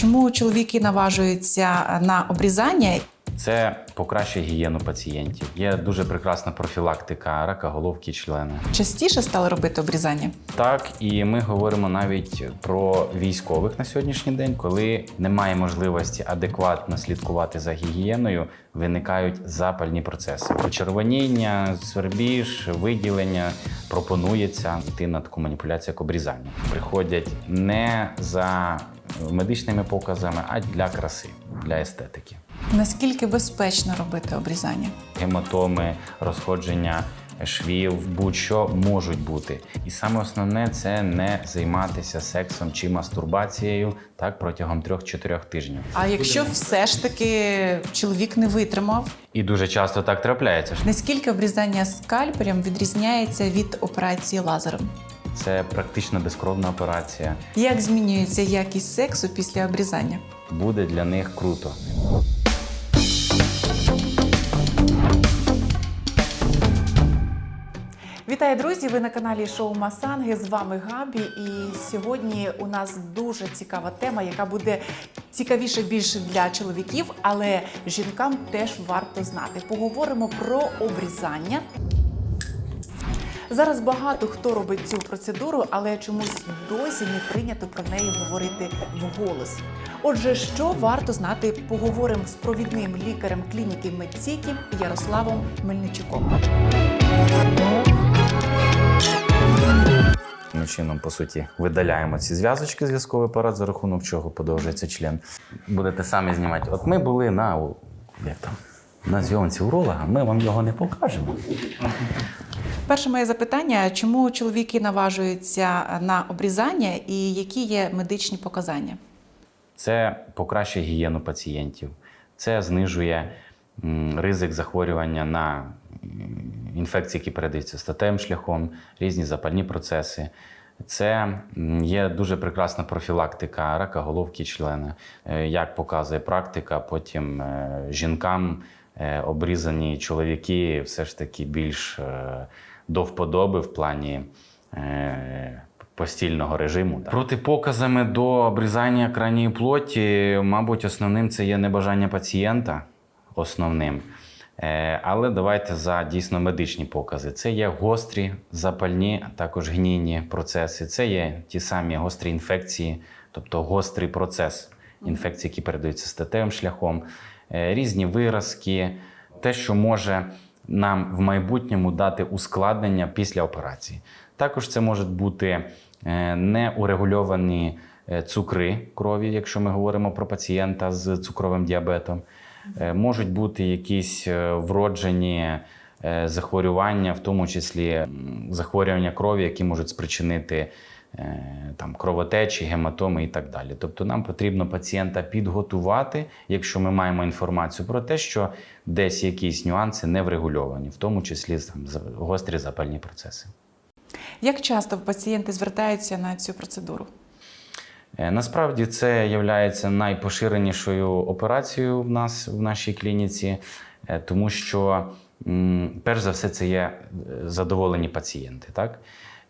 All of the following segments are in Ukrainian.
чому чоловіки наважуються на обрізання? Це покращує гігієну пацієнтів. Є дуже прекрасна профілактика рака головки члена. Частіше стали робити обрізання? Так, і ми говоримо навіть про військових на сьогоднішній день, коли немає можливості адекватно слідкувати за гігієною, виникають запальні процеси. Почервоніння, свербіж, виділення пропонується йти на таку маніпуляцію, як обрізання. Приходять не за медичними показами, а для краси, для естетики. Наскільки безпечно робити обрізання? гематоми, розходження швів, будь-що можуть бути. І саме основне це не займатися сексом чи мастурбацією так протягом 3-4 тижнів. А якщо все ж таки чоловік не витримав, І дуже часто так трапляється. наскільки обрізання скальпелем відрізняється від операції лазером? Це практично безкровна операція. Як змінюється якість сексу після обрізання? Буде для них круто. Вітаю, друзі! Ви на каналі Шоу Масанги. З вами Габі. І сьогодні у нас дуже цікава тема, яка буде цікавіше більше для чоловіків, але жінкам теж варто знати. Поговоримо про обрізання. Зараз багато хто робить цю процедуру, але чомусь досі не прийнято про неї говорити вголос. Отже, що варто знати, поговоримо з провідним лікарем клініки Медсіті Ярославом Мельничуком. Чином, по суті, видаляємо ці зв'язочки зв'язковий апарат, за рахунок чого подовжується член. Будете самі знімати. От ми були на як там, на зйомці уролога, ми вам його не покажемо. Перше моє запитання: чому чоловіки наважуються на обрізання і які є медичні показання? Це покращує гігієну пацієнтів, це знижує ризик захворювання на інфекції, які передаються статевим шляхом, різні запальні процеси. Це є дуже прекрасна профілактика рака головки члена. Е, Як показує практика, потім е, жінкам е, обрізані чоловіки все ж таки більш до вподоби в плані е, постільного режиму. Протипоказами до обрізання крайньої плоті, мабуть, основним це є небажання пацієнта. Основним. Е, Але давайте за дійсно медичні покази. Це є гострі запальні, а також гнійні процеси. Це є ті самі гострі інфекції, тобто гострий процес інфекцій, які передаються статевим шляхом, е, різні виразки, те, що може нам в майбутньому дати ускладнення після операції. Також це можуть бути е, неурегульовані е, цукри крові, якщо ми говоримо про пацієнта з цукровим діабетом. Е, Можуть бути якісь вроджені захворювання, в тому числі захворювання крові, які можуть спричинити там, кровотечі, гематоми і так далі. Тобто нам потрібно пацієнта підготувати, якщо ми маємо інформацію про те, що десь якісь нюанси не врегульовані, в тому числі там, гострі запальні процеси. Як часто пацієнти звертаються на цю процедуру? Е, Насправді це є найпоширенішою операцією в нас в нашій клініці, е, тому що, перш за все, це є е, задоволені пацієнти. Так?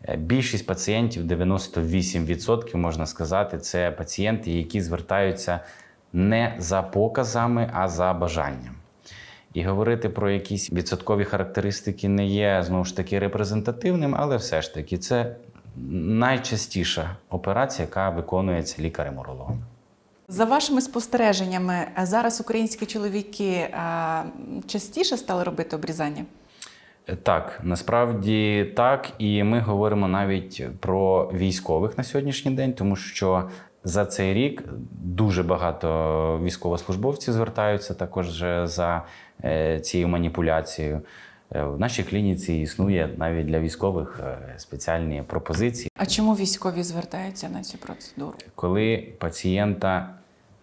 Е, Більшість пацієнтів, 98% можна сказати, це пацієнти, які звертаються не за показами, а за бажанням. І говорити про якісь відсоткові характеристики не є знову ж таки репрезентативним, але все ж таки це найчастіша операція, яка виконується лікарем-урологом. За вашими спостереженнями, зараз українські чоловіки частіше стали робити обрізання? Так, насправді так, і ми говоримо навіть про військових на сьогоднішній день, тому що за цей рік дуже багато військовослужбовців звертаються також за е, цією маніпуляцією. Е, В нашій клініці існує навіть для військових е, спеціальні пропозиції. А чому військові звертаються на цю процедуру? коли пацієнта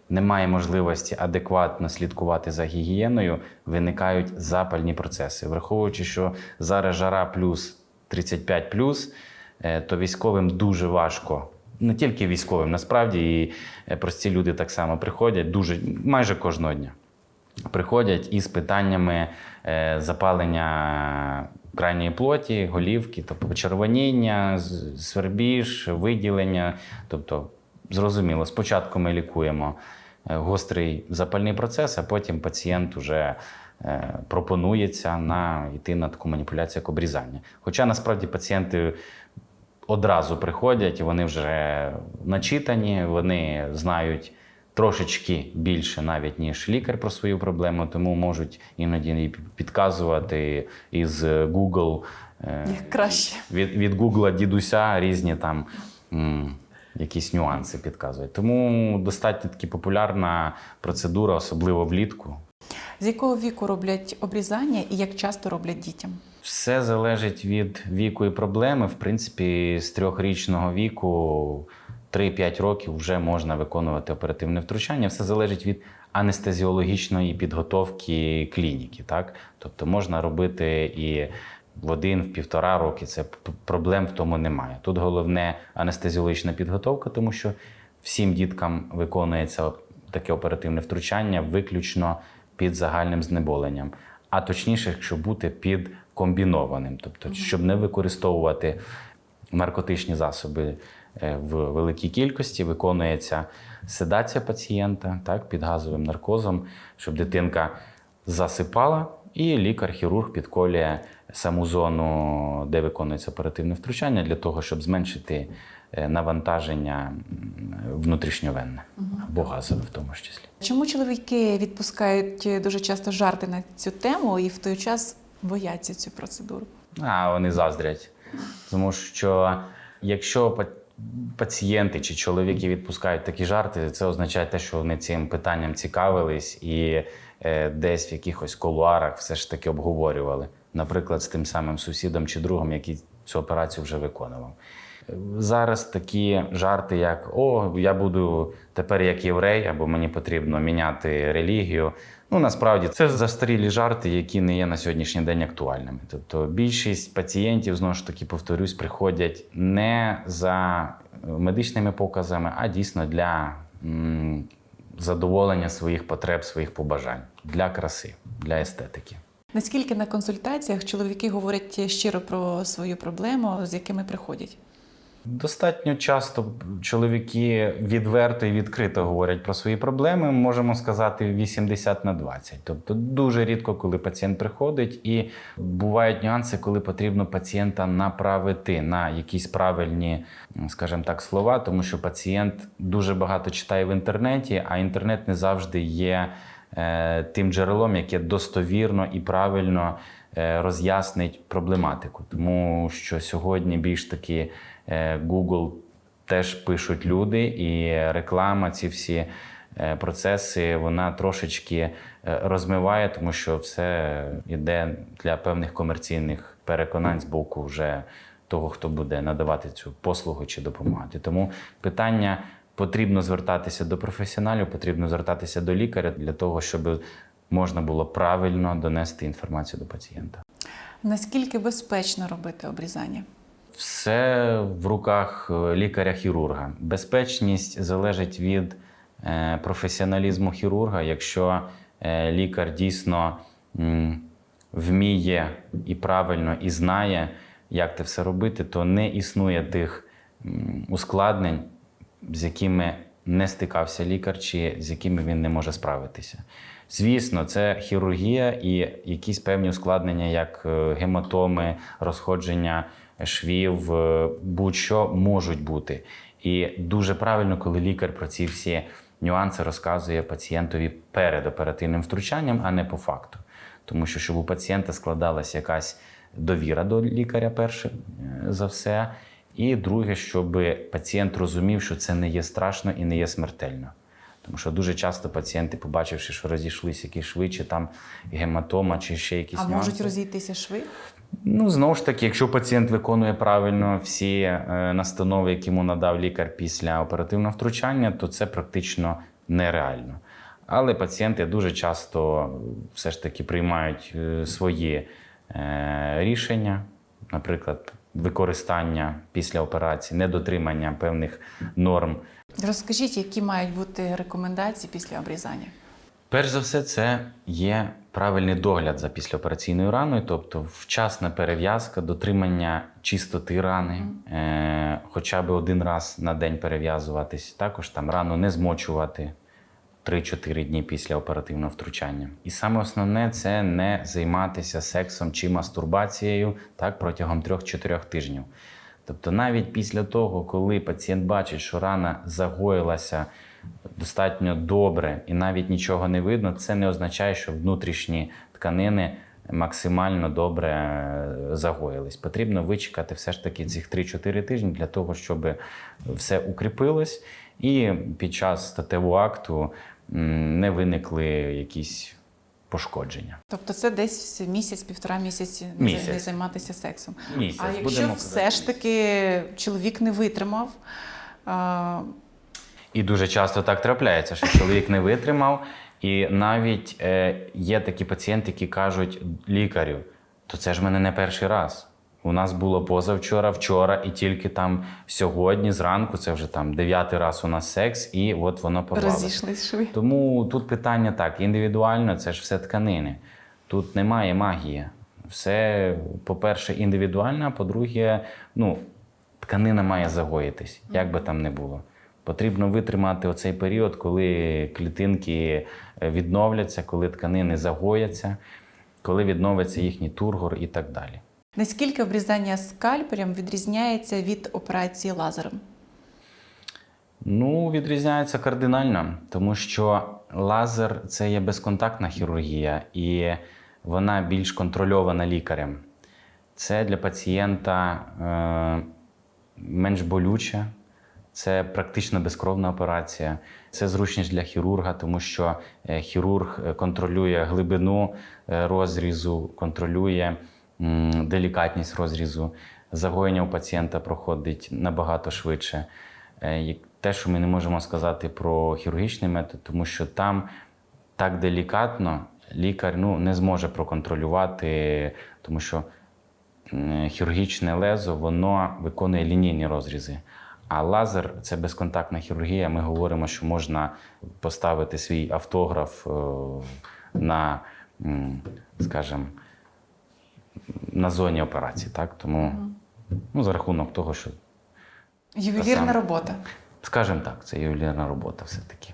немає можливості адекватно слідкувати за гігієною, виникають запальні процеси. Враховуючи, що зараз жара плюс 35 плюс, е, то військовим дуже важко. Не тільки військовим, насправді і е, прості люди так само приходять дуже майже кожного дня. Приходять із питаннями е, запалення крайньої плоті, голівки, тобто почервоніння, свербіж, виділення, тобто зрозуміло, спочатку ми лікуємо гострий запальний процес, а потім пацієнт вже е, пропонується на йти на таку маніпуляцію як обрізання. Хоча насправді пацієнти одразу приходять, вони вже начитані, вони знають трошечки більше навіть ніж лікар про свою проблему, тому можуть іноді підказувати із Google. е, Як краще. від, від Гугла дідуся різні там якісь нюанси підказують. Тому достатньо таки популярна процедура, особливо влітку. З якого віку роблять обрізання і як часто роблять дітям? Все залежить від віку і проблеми. В принципі, з трьохрічного віку 3-5 років вже можна виконувати оперативне втручання. Все залежить від анестезіологічної підготовки клініки. Так? Тобто можна робити і в один, в півтора роки. Це проблем в тому немає. Тут головне анестезіологічна підготовка, тому що всім діткам виконується таке оперативне втручання виключно під загальним знеболенням. А точніше, якщо бути під комбінованим, тобто, щоб не використовувати наркотичні засоби е, в великій кількості, виконується седація пацієнта так, під газовим наркозом, щоб дитинка засипала, і лікар-хірург підколює саму зону, де виконується оперативне втручання, для того, щоб зменшити е, навантаження внутрішньовенне або газове в тому ж числі. Чому чоловіки відпускають дуже часто жарти на цю тему і в той час бояться цю процедуру? А вони заздрять. Тому що якщо пацієнти чи чоловіки відпускають такі жарти, це означає те, що вони цим питанням цікавились і е, десь в якихось колуарах все ж таки обговорювали. Наприклад, з тим самим сусідом чи другом, який цю операцію вже виконував. Зараз такі жарти, як О, я буду тепер як єврей, або мені потрібно міняти релігію. Ну насправді це застарілі жарти, які не є на сьогоднішній день актуальними. Тобто більшість пацієнтів, знову ж таки, повторюсь, приходять не за медичними показами, а дійсно для задоволення своїх потреб, своїх побажань, для краси, для естетики. Наскільки на консультаціях чоловіки говорять щиро про свою проблему, з якими приходять? Достатньо часто чоловіки відверто і відкрито говорять про свої проблеми. Можемо сказати 80 на 20. Тобто дуже рідко, коли пацієнт приходить, і бувають нюанси, коли потрібно пацієнта направити на якісь правильні, скажімо так, слова, тому що пацієнт дуже багато читає в інтернеті, а інтернет не завжди є тим джерелом, яке достовірно і правильно е, роз'яснить проблематику. Тому що сьогодні більш таки е, Google теж пишуть люди, і реклама, ці всі е, процеси, вона трошечки е, розмиває, тому що все йде для певних комерційних переконань з боку вже того, хто буде надавати цю послугу чи допомагати. Тому питання потрібно звертатися до професіоналів, потрібно звертатися до лікаря для того, щоб можна було правильно донести інформацію до пацієнта. Наскільки безпечно робити обрізання? Все в руках е, лікаря-хірурга. Безпечність залежить від е, професіоналізму хірурга. Якщо е, лікар дійсно вміє і правильно і знає, як це все робити, то не існує тих ускладнень, з якими не стикався лікар, чи з якими він не може справитися. Звісно, це хірургія і якісь певні ускладнення, як е, гематоми, розходження швів, е, будь-що можуть бути. І дуже правильно, коли лікар про ці всі нюанси розказує пацієнтові перед оперативним втручанням, а не по факту. Тому що щоб у пацієнта складалася якась довіра до лікаря, перше е, за все. І друге, щоб пацієнт розумів, що це не є страшно і не є смертельно. Тому що дуже часто пацієнти, побачивши, що розійшлися якісь шви, чи там гематома, чи ще якісь а нюанси. можуть розійтися шви? Ну, знову ж таки, якщо пацієнт виконує правильно всі е, настанови, які йому надав лікар після оперативного втручання, то це практично нереально. Але пацієнти дуже часто все ж таки приймають е, свої е, рішення, наприклад, використання після операції, недотримання певних норм. Розкажіть, які мають бути рекомендації після обрізання? Перш за все, це є правильний догляд за післяопераційною раною, тобто вчасна перев'язка, дотримання чистоти рани, е, хоча б один раз на день перев'язуватись, також там рану не змочувати. 3-4 дні після оперативного втручання. І саме основне це не займатися сексом чи мастурбацією так протягом 3-4 тижнів. Тобто, навіть після того, коли пацієнт бачить, що рана загоїлася достатньо добре і навіть нічого не видно, це не означає, що внутрішні тканини максимально добре е, загоїлись. Потрібно вичекати все ж таки цих 3-4 тижні для того, щоб все укріпилось, і під час статевого акту не виникли якісь пошкодження. Тобто це десь місяць, півтора місяці Місяць. не займатися сексом. Місяць, а якщо будемо все ж таки чоловік не витримав, а, І дуже часто так трапляється, що чоловік не витримав. І навіть е, є такі пацієнти, які кажуть лікарю, то це ж мене не перший раз. У нас було позавчора, вчора, і тільки там сьогодні, зранку, це вже там дев'ятий раз у нас секс, і от воно порвалося. розійшлись шви. Тому тут питання так: індивідуально, це ж все тканини. Тут немає магії. Все, по-перше, індивідуально, а по-друге, ну, тканина має загоїтись, як би там не було. Потрібно витримати оцей період, коли клітинки відновляться, коли тканини загояться, коли відновиться їхній тургор і так далі. Наскільки обрізання скальпелем відрізняється від операції лазером? Ну, відрізняється кардинально, тому що лазер це є безконтактна хірургія, і вона більш контрольована лікарем. Це для пацієнта е, менш болюче, це практично безкровна операція. Це зручність для хірурга, тому що е, хірург е, контролює глибину е, розрізу, контролює делікатність розрізу. Загоєння у пацієнта проходить набагато швидше. Е, Те, що ми не можемо сказати про хірургічний метод, тому що там так делікатно лікар ну, не зможе проконтролювати, тому що хірургічне лезо воно виконує лінійні розрізи. А лазер це безконтактна хірургія. Ми говоримо, що можна поставити свій автограф е, на, скажімо, на зоні операції. Так? Тому ну, за рахунок того, що, Ювелірна саме. робота. скажімо так, це ювелірна робота все-таки.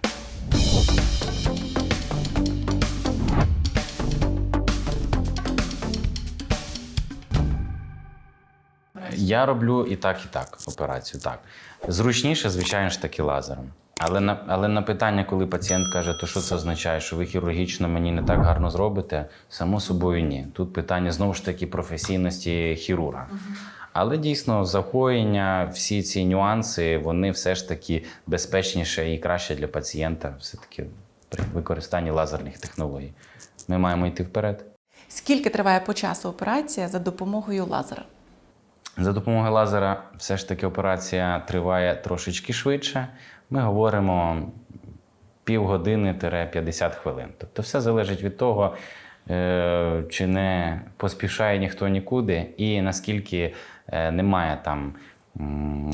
Я роблю і так, і так операцію. Так. Зручніше, звичайно ж таки, лазером. Але на, але на питання, коли пацієнт каже, то що це означає, що ви хірургічно мені не так гарно зробите, само собою ні. Тут питання знову ж таки професійності хірурга. Але дійсно загоєння, всі ці нюанси, вони все ж таки безпечніше і краще для пацієнта, все-таки при використанні лазерних технологій. Ми маємо йти вперед. Скільки триває по часу операція за допомогою лазера? За допомогою лазера все ж таки операція триває трошечки швидше. Ми говоримо півгодини-50 хвилин. Тобто все залежить від того, е, чи не поспішає ніхто нікуди, і наскільки е, немає там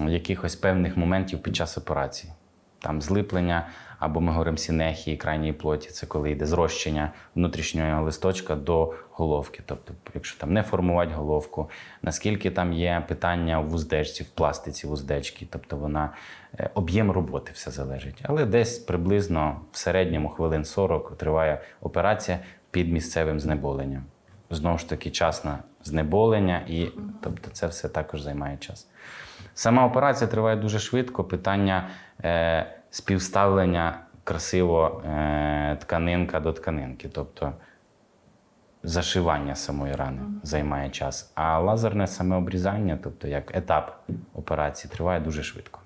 якихось певних моментів під час операції. Там злиплення, або ми говоримо сінехії крайньої плоті, це коли йде зрощення внутрішнього листочка до головки. Тобто, якщо там не формувати головку, наскільки там є питання в вуздечці, в пластиці вуздечки, тобто вона е, об'єм роботи все залежить. Але десь приблизно в середньому хвилин 40 триває операція під місцевим знеболенням. Знову ж таки, час на знеболення, і тобто це все також займає час. Сама операція триває дуже швидко. Питання е, співставлення красиво е, тканинка до тканинки. Тобто зашивання самої рани займає час. А лазерне саме обрізання, тобто як етап операції, триває дуже швидко.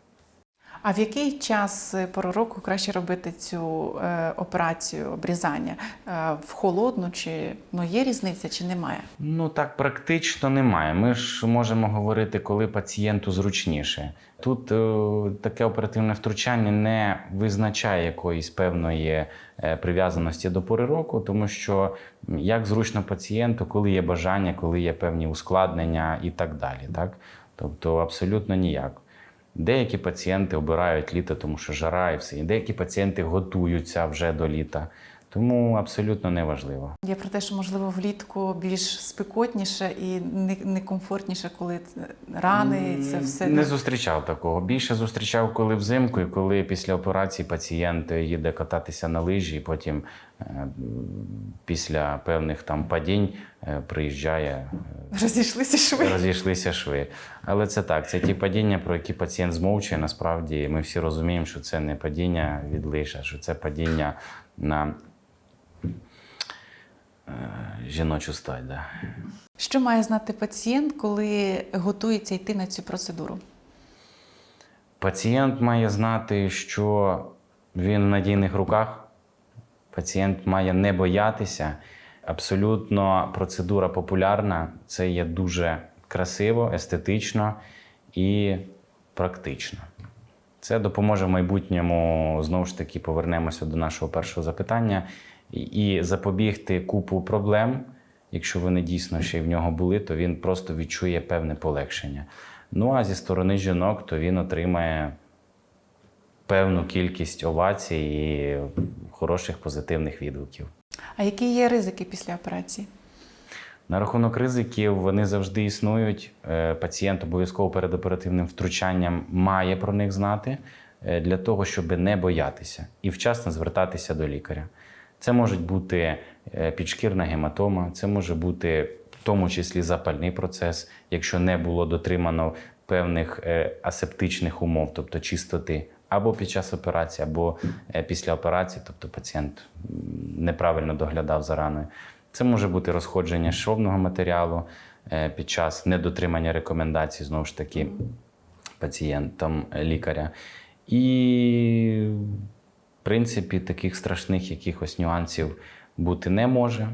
А в який час е, пору року краще робити цю е, операцію обрізання? Е, в холодну чи ну, є різниця, чи немає? Ну так практично немає. Ми ж можемо говорити, коли пацієнту зручніше. Тут таке оперативне втручання не визначає якоїсь певної прив'язаності до пори року, тому що як зручно пацієнту, коли є бажання, коли є певні ускладнення і так далі. Так? Тобто абсолютно ніяк. Деякі пацієнти обирають літо, тому що жара і все. І деякі пацієнти готуються вже до літа. Тому абсолютно неважливо. Я про те, що можливо влітку більш спекотніше і некомфортніше, коли рани, це все Не зустрічав такого. Більше зустрічав, коли взимку, і коли після операції пацієнт їде кататися на лижі, і потім е, після певних там падінь е, приїжджає, розійшлися е, шви. розійшлися шви. Але це так, це ті падіння, про які пацієнт змовчує. Насправді ми всі розуміємо, що це не падіння від лиж, а що це падіння на жіночу стать. Да. Що має знати пацієнт, коли готується йти на цю процедуру? Пацієнт має знати, що він в надійних руках. Пацієнт має не боятися. Абсолютно процедура популярна. Це є дуже красиво, естетично і практично. Це допоможе в майбутньому знову ж таки повернемося до нашого першого запитання і- запобігти купу проблем. Якщо вони дійсно ще й в нього були, то він просто відчує певне полегшення. Ну а зі сторони жінок, то він отримає певну кількість овацій і хороших позитивних відгуків. А які є ризики після операції? На рахунок ризиків вони завжди існують. Е, Пацієнт обов'язково перед оперативним втручанням має про них знати е, для того, щоб не боятися і вчасно звертатися до лікаря. Це може бути е, підшкірна гематома, це може бути в тому числі запальний процес, якщо не було дотримано певних е, асептичних умов, тобто чистоти, або під час операції, або е, після операції, тобто пацієнт неправильно доглядав за раною. Це може бути розходження шовного матеріалу під час недотримання рекомендацій, знову ж таки, пацієнтам е, лікаря. І, принципі, таких страшних якихось нюансів бути не може,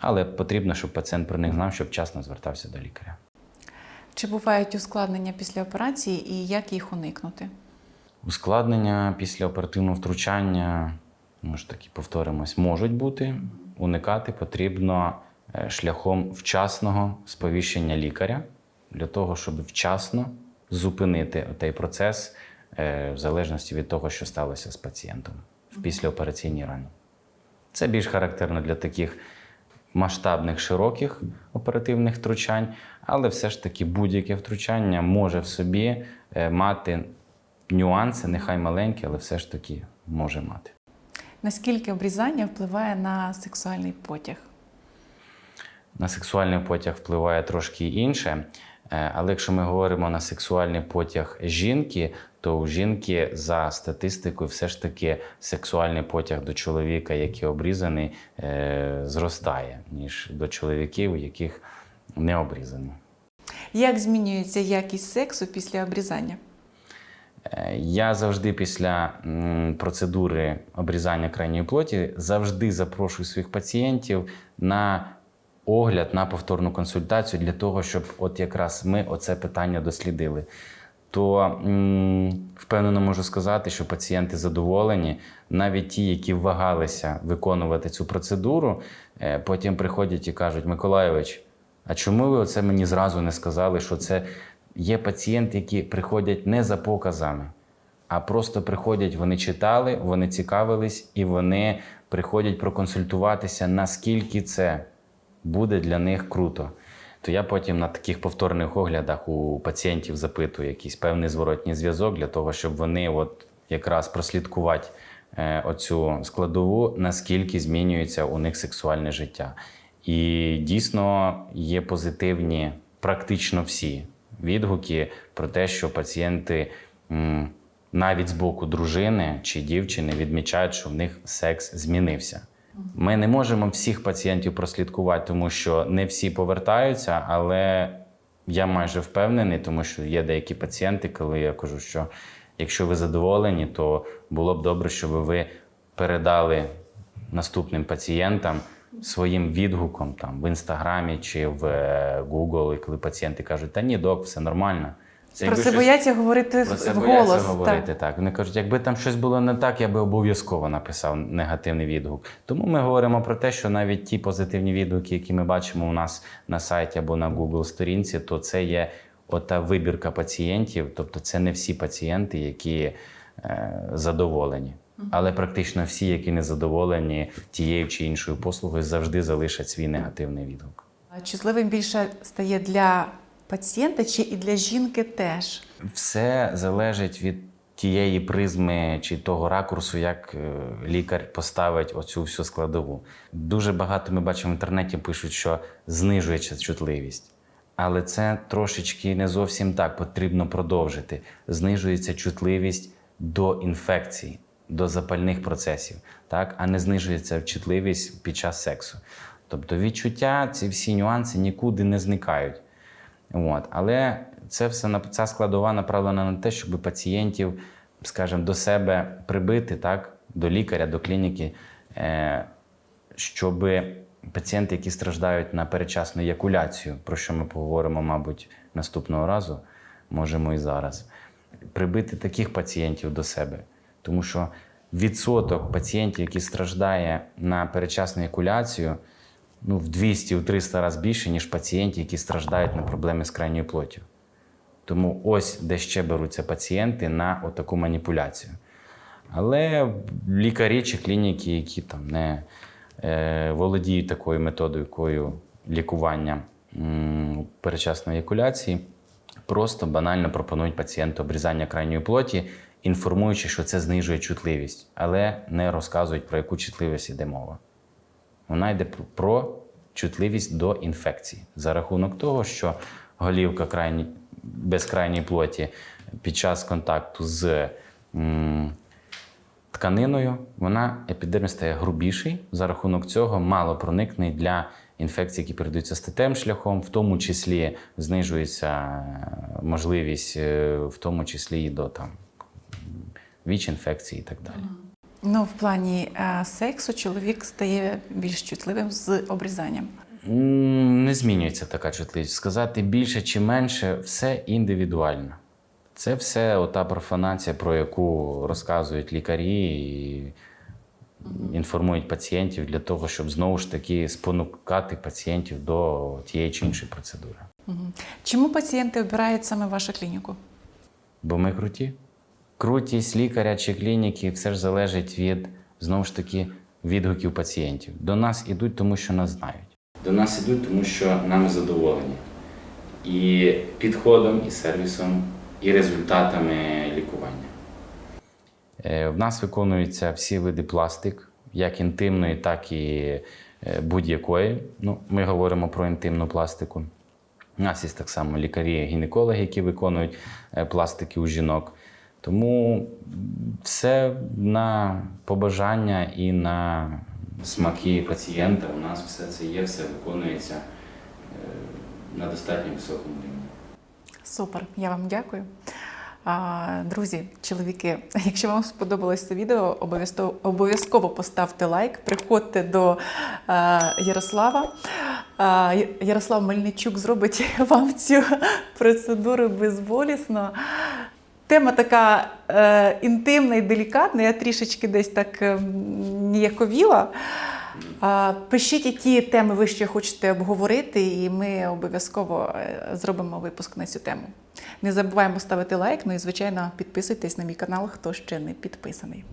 але потрібно, щоб пацієнт про них знав, щоб вчасно звертався до лікаря. Чи бувають ускладнення після операції і як їх уникнути? Ускладнення після оперативного втручання, ну ж таки, повторимось, можуть бути. Уникати потрібно е, шляхом вчасного сповіщення лікаря для того, щоб вчасно зупинити той процес е, в залежності від того, що сталося з пацієнтом в післяопераційній рані. Це більш характерно для таких масштабних, широких оперативних втручань, але все ж таки будь-яке втручання може в собі е, мати нюанси, нехай маленькі, але все ж таки може мати. Наскільки обрізання впливає на сексуальний потяг? На сексуальний потяг впливає трошки інше. Е, Але якщо ми говоримо на сексуальний потяг жінки, то у жінки за статистикою все ж таки сексуальний потяг до чоловіка, який обрізаний, е, зростає, ніж до чоловіків, у яких не обрізаний. Як змінюється якість сексу після обрізання? Е, Я завжди після процедури обрізання крайньої плоті завжди запрошую своїх пацієнтів на огляд, на повторну консультацію для того, щоб от якраз ми оце питання дослідили. То впевнено можу сказати, що пацієнти задоволені, навіть ті, які вагалися виконувати цю процедуру, е, потім приходять і кажуть: Миколайович, а чому ви оце мені зразу не сказали, що це є пацієнти, які приходять не за показами, а просто приходять, вони читали, вони цікавились і вони приходять проконсультуватися, наскільки це буде для них круто. То я потім на таких повторних оглядах у пацієнтів запитую якийсь певний зворотній зв'язок для того, щоб вони от якраз прослідкувати е, оцю складову, наскільки змінюється у них сексуальне життя. І дійсно є позитивні практично всі відгуки про те, що пацієнти навіть з боку дружини чи дівчини відмічають, що в них секс змінився. Ми не можемо всіх пацієнтів прослідкувати, тому що не всі повертаються, але я майже впевнений, тому що є деякі пацієнти, коли я кажу, що якщо ви задоволені, то було б добре, щоб ви передали наступним пацієнтам своїм відгуком там в інстаграмі чи в е, Google, коли пацієнти кажуть, та ні, док, все нормально. Це Про якби це щось- бояться говорити про це вголос. бояться так. говорити так. Вони кажуть, якби там щось було не так, я би обов'язково написав негативний відгук. Тому ми говоримо про те, що навіть ті позитивні відгуки, які ми бачимо у нас на сайті або на Google сторінці, то це є ота вибірка пацієнтів, тобто це не всі пацієнти, які е, задоволені. Але практично всі, які не задоволені тією чи іншою послугою, завжди залишать свій негативний відгук. А Чутливим більше стає для пацієнта чи і для жінки теж? Все залежить від тієї призми чи того ракурсу, як е, лікар поставить оцю всю складову. Дуже багато ми бачимо в інтернеті, пишуть, що знижується чутливість. Але це трошечки не зовсім так. Потрібно продовжити. Знижується чутливість до інфекцій, до запальних процесів, так? а не знижується чутливість під час сексу. Тобто відчуття, ці всі нюанси нікуди не зникають. От. Але це все нап- ця складова направлена на те, щоб пацієнтів, скажімо, до себе прибити, так, до лікаря, до клініки, е, щоб пацієнти, які страждають на передчасну еякуляцію, про що ми поговоримо, мабуть, наступного разу, можемо і зараз, прибити таких пацієнтів до себе. Тому що відсоток пацієнтів, які страждає на передчасну еякуляцію, ну, в 200-300 разів більше, ніж пацієнтів, які страждають на проблеми з крайньою плоттю. Тому ось де ще беруться пацієнти на отаку маніпуляцію. Але лікарі чи клініки, які там не е, володіють такою методикою лікування м, передчасної еякуляції, просто банально пропонують пацієнту обрізання крайньої плоті, інформуючи, що це знижує чутливість, але не розказують, про яку чутливість йде мова. Вона йде про- чутливість до інфекцій за рахунок того, що голівка крайні, без плоті під час контакту з м, тканиною, вона епідерміс стає грубіший. За рахунок цього малопроникний для інфекцій, які передаються статевим шляхом, в тому числі знижується е, можливість, е, в тому числі і до там, ВІЧ-інфекцій і так далі. Ну, в плані е, сексу чоловік стає більш чутливим з обрізанням. Не змінюється така чутливість. Сказати більше чи менше все індивідуально. Це все ота профанація, про яку розказують лікарі і інформують пацієнтів для того, щоб знову ж таки спонукати пацієнтів до тієї чи іншої процедури. Чому пацієнти обирають саме вашу клініку? Бо ми круті. Крутість лікаря чи клініки все ж залежить від знову ж таки відгуків пацієнтів. До нас ідуть, тому що нас знають. До нас ідуть, тому що нами задоволені. І підходом, і сервісом, і результатами лікування. Е, В нас виконуються всі види пластик, як інтимної, так і е, будь-якої. Ну, ми говоримо про інтимну пластику. У нас є так само лікарі-гінекологи, які виконують е, пластики у жінок. Тому все на побажання і на смаки пацієнта. У нас все це є, все виконується е, на достатньо високому рівні. Супер, я вам дякую. Друзі, чоловіки, якщо вам сподобалось це відео, обов'язково поставте лайк, приходьте до Ярослава. Ярослав Мельничук зробить вам цю процедуру безболісно. Тема така е, інтимна і делікатна, я трішечки десь так е, ніяковіла. Е, Пишіть, які теми ви ще хочете обговорити, і ми обов'язково е, зробимо випуск на цю тему. Не забуваємо ставити лайк, ну і звичайно підписуйтесь на мій канал, хто ще не підписаний.